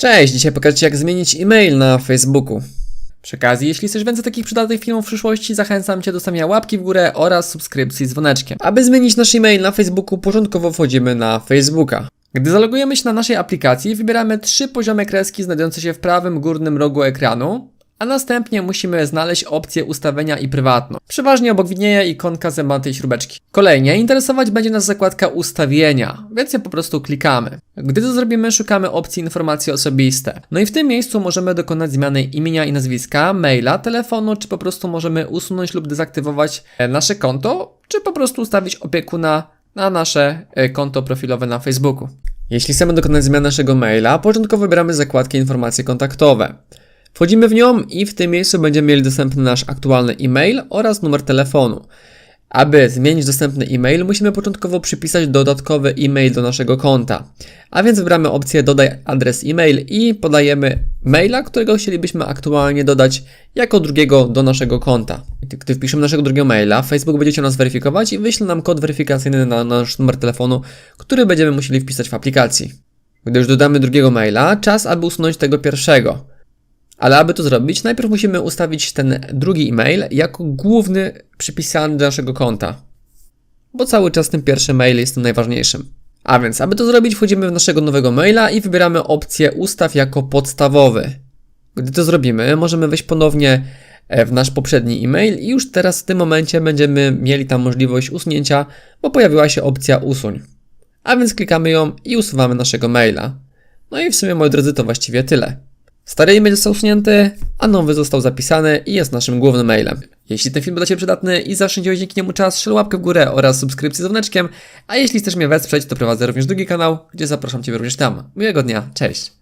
Cześć, dzisiaj pokażę Ci jak zmienić e-mail na Facebooku. Przy okazji, jeśli chcesz więcej takich przydatnych filmów w przyszłości, zachęcam Cię do stawienia łapki w górę oraz subskrypcji z dzwoneczkiem. Aby zmienić nasz e-mail na Facebooku, początkowo wchodzimy na Facebooka. Gdy zalogujemy się na naszej aplikacji, wybieramy trzy poziome kreski znajdujące się w prawym górnym rogu ekranu, a następnie musimy znaleźć opcję ustawienia i prywatną. Przeważnie obok widnieje ikonka zębatej śrubeczki. Kolejnie interesować będzie nas zakładka ustawienia, więc ją po prostu klikamy. Gdy to zrobimy, szukamy opcji informacje osobiste. No i w tym miejscu możemy dokonać zmiany imienia i nazwiska, maila, telefonu, czy po prostu możemy usunąć lub dezaktywować e, nasze konto, czy po prostu ustawić opiekuna na nasze e, konto profilowe na Facebooku. Jeśli chcemy dokonać zmian naszego maila, początkowo wybieramy zakładkę informacje kontaktowe. Wchodzimy w nią i w tym miejscu będziemy mieli dostępny nasz aktualny e-mail oraz numer telefonu. Aby zmienić dostępny e-mail, musimy początkowo przypisać dodatkowy e-mail do naszego konta. A więc wybieramy opcję dodaj adres e-mail i podajemy maila, którego chcielibyśmy aktualnie dodać jako drugiego do naszego konta. Gdy wpiszemy naszego drugiego maila, Facebook będzie chciał nas weryfikować i wyśle nam kod weryfikacyjny na nasz numer telefonu, który będziemy musieli wpisać w aplikacji. Gdy już dodamy drugiego maila, czas aby usunąć tego pierwszego. Ale aby to zrobić, najpierw musimy ustawić ten drugi e-mail jako główny przypisany do naszego konta. Bo cały czas ten pierwszy mail jest tym najważniejszym. A więc, aby to zrobić, wchodzimy w naszego nowego maila i wybieramy opcję ustaw jako podstawowy. Gdy to zrobimy, możemy wejść ponownie e, w nasz poprzedni e-mail i już teraz w tym momencie będziemy mieli tam możliwość usunięcia, bo pojawiła się opcja usuń. A więc klikamy ją i usuwamy naszego maila. No i w sumie, moi drodzy, to właściwie tyle. Stary e-mail został usunięty, a nowy został zapisany i jest naszym głównym mailem. Jeśli ten film był dla Ciebie przydatny i zaszczędziłeś dzięki niemu czas, strzel łapkę w górę oraz subskrypcję z dzwoneczkiem, a jeśli chcesz mnie wesprzeć, to prowadzę również drugi kanał, gdzie zapraszam Ciebie również tam. Miłego dnia, cześć!